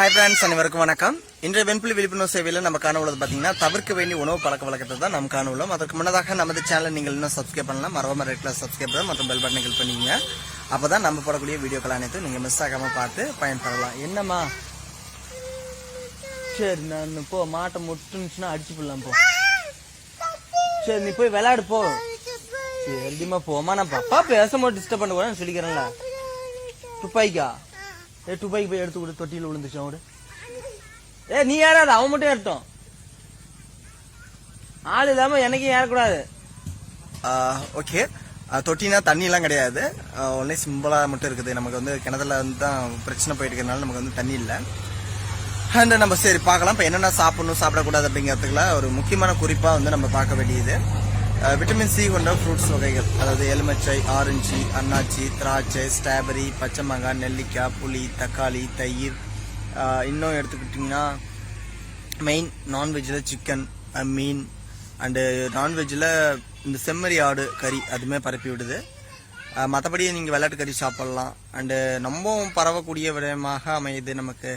Hi friends அனைவருக்கும் வணக்கம். இன்றைய வெண்புலி விழிப்புணர்வு சேவையில் நம்ம காண உள்ளது பார்த்தீங்கன்னா தவிர்க்க வேண்டிய உணவு பழக்க வழக்கத்தை தான் நம்ம காண உள்ளோம் அதற்கு முன்னதாக நமது சேனலை நீங்கள் இன்னும் சப்ஸ்கிரைப் பண்ணலாம். மறவாம ரெட் கிளாஸ் சப்ஸ்கிரைப் மற்றும் பெல் பட்டனை கிளிக் பண்ணிக்கங்க. அப்போ தான் நம்ம போடக்கூடிய வீடியோக்கள் அனைத்தும் நீங்கள் மிஸ் ஆகாமல் பார்த்து பயன்பெறலாம். என்னம்மா? சரி நான் போ மாட்டை முட்டுனுச்சுன்னா அடிச்சு போடலாம் போ. சரி நீ போய் விளையாடு போ. சரிம்மா போமா நான் அப்பா பேசும்போது டிஸ்டர்ப் பண்ண கூட சொல்லிக்கிறேன்ல துப்பாய்க்கா ஏ துப்பாக்கி போய் எடுத்து கொடு தொட்டியில் விழுந்துச்சு அவரு ஏ நீ ஏறாத அவன் மட்டும் ஏறட்டும் ஆள் இல்லாம எனக்கும் ஏறக்கூடாது. ஓகே. தொட்டினா தண்ணிலாம் கிடையாது. ஒன்லி சிம்பிளாக மட்டும் இருக்குது. நமக்கு வந்து கிணத்துல வந்து தான் பிரச்சனை போயிட்டு இருக்கிறதுனால நமக்கு வந்து தண்ணி இல்லை. அண்ட் நம்ம சரி பார்க்கலாம். இப்போ என்னென்ன சாப்பிடணும் சாப்பிடக்கூடாது அப்படிங்கிறதுக்குலாம் ஒரு முக்கியமான குறிப்பாக வந்து நம்ம பார்க்க வேண்டியது. விட்டமின் சி கொண்ட ஃப்ரூட்ஸ் வகைகள் அதாவது எலுமிச்சை ஆரஞ்சு அன்னாச்சி திராட்சை ஸ்ட்ராபெரி பச்சை மாங்காய் நெல்லிக்காய் புளி தக்காளி தயிர் இன்னும் எடுத்துக்கிட்டிங்கன்னா மெயின் நான்வெஜ்ஜில் சிக்கன் மீன் அண்டு நான்வெஜ்ஜில் இந்த செம்மறி ஆடு கறி அதுவுமே பரப்பி விடுது. மற்றபடி நீங்கள் விளையாட்டு கறி சாப்பிட்லாம். அண்டு ரொம்பவும் பரவக்கூடிய விடயமாக அமையுது நமக்கு.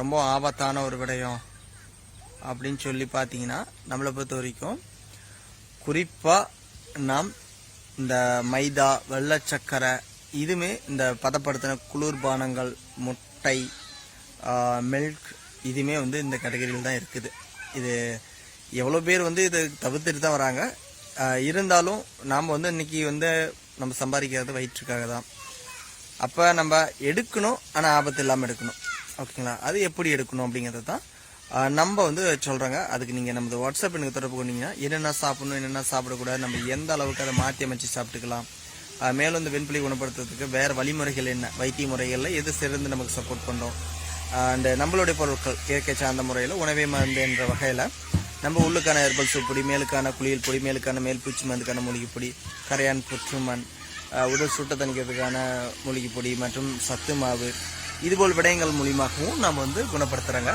ரொம்ப ஆபத்தான ஒரு விடயம் அப்படின்னு சொல்லி பார்த்தீங்கன்னா நம்மளை பொறுத்த வரைக்கும் குறிப்பாக நாம் இந்த மைதா வெள்ளை சக்கரை இதுமே இந்த பதப்படுத்தின குளிர்பானங்கள் முட்டை மில்க் இதுவுமே வந்து இந்த கேட்டகரியில் தான் இருக்குது. இது எவ்வளோ பேர் வந்து இதை தவிர்த்துட்டு தான் வராங்க. இருந்தாலும் நாம் வந்து இன்னைக்கு வந்து நம்ம சம்பாதிக்கிறது வயிற்றுக்காக தான். அப்போ நம்ம எடுக்கணும் ஆனால் ஆபத்து இல்லாமல் எடுக்கணும். ஓகேங்களா? அது எப்படி எடுக்கணும் அப்படிங்கிறது தான் நம்ம வந்து சொல்கிறாங்க அதுக்கு நீங்கள் நமது வாட்ஸ்அப் எனக்கு தொடர்பு கொண்டீங்கன்னா என்னென்ன சாப்பிடணும் என்னென்ன சாப்பிடக்கூடாது நம்ம எந்த அளவுக்கு அதை மாற்றி அமைச்சு சாப்பிட்டுக்கலாம். மேலும் இந்த வெண்புலி குணப்படுத்துறதுக்கு வேறு வழிமுறைகள் என்ன? வைத்திய முறைகளில் எது சிறந்து நமக்கு சப்போர்ட் பண்ணுறோம் அண்ட் நம்மளுடைய பொருட்கள் இயற்கை சார்ந்த முறையில் உணவே மருந்து என்ற வகையில் நம்ம உள்ளுக்கான ஹெர்பல் சூப் பொடி மேலுக்கான குளியல் பொடி மேலுக்கான மேல்பூச்சி மருந்துக்கான மூலிகை பொடி கரையான் புற்றுமண் உடல் சுட்ட தணிக்கிறதுக்கான மூலிகை பொடி மற்றும் சத்து மாவு இதுபோல் விடயங்கள் மூலியமாகவும் நம்ம வந்து குணப்படுத்துகிறாங்க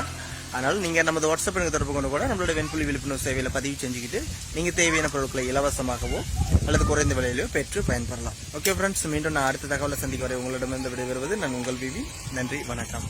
அதனால் நீங்கள் நமது வாட்ஸ்அப் எனக்கு தொடர்பு கொண்டு கூட நம்மளோட வெண்புலி விழிப்புணர்வு சேவையில் பதிவு செஞ்சுக்கிட்டு நீங்கள் தேவையான பொருட்களை இலவசமாகவோ அல்லது குறைந்த விலையிலோ பெற்று பயன்பெறலாம். ஓகே ஃப்ரெண்ட்ஸ் மீண்டும் நான் அடுத்த தகவலை சந்திக்க வரை உங்களிடமிருந்து விடைபெறுவது நான் உங்கள் பிவி நன்றி வணக்கம்.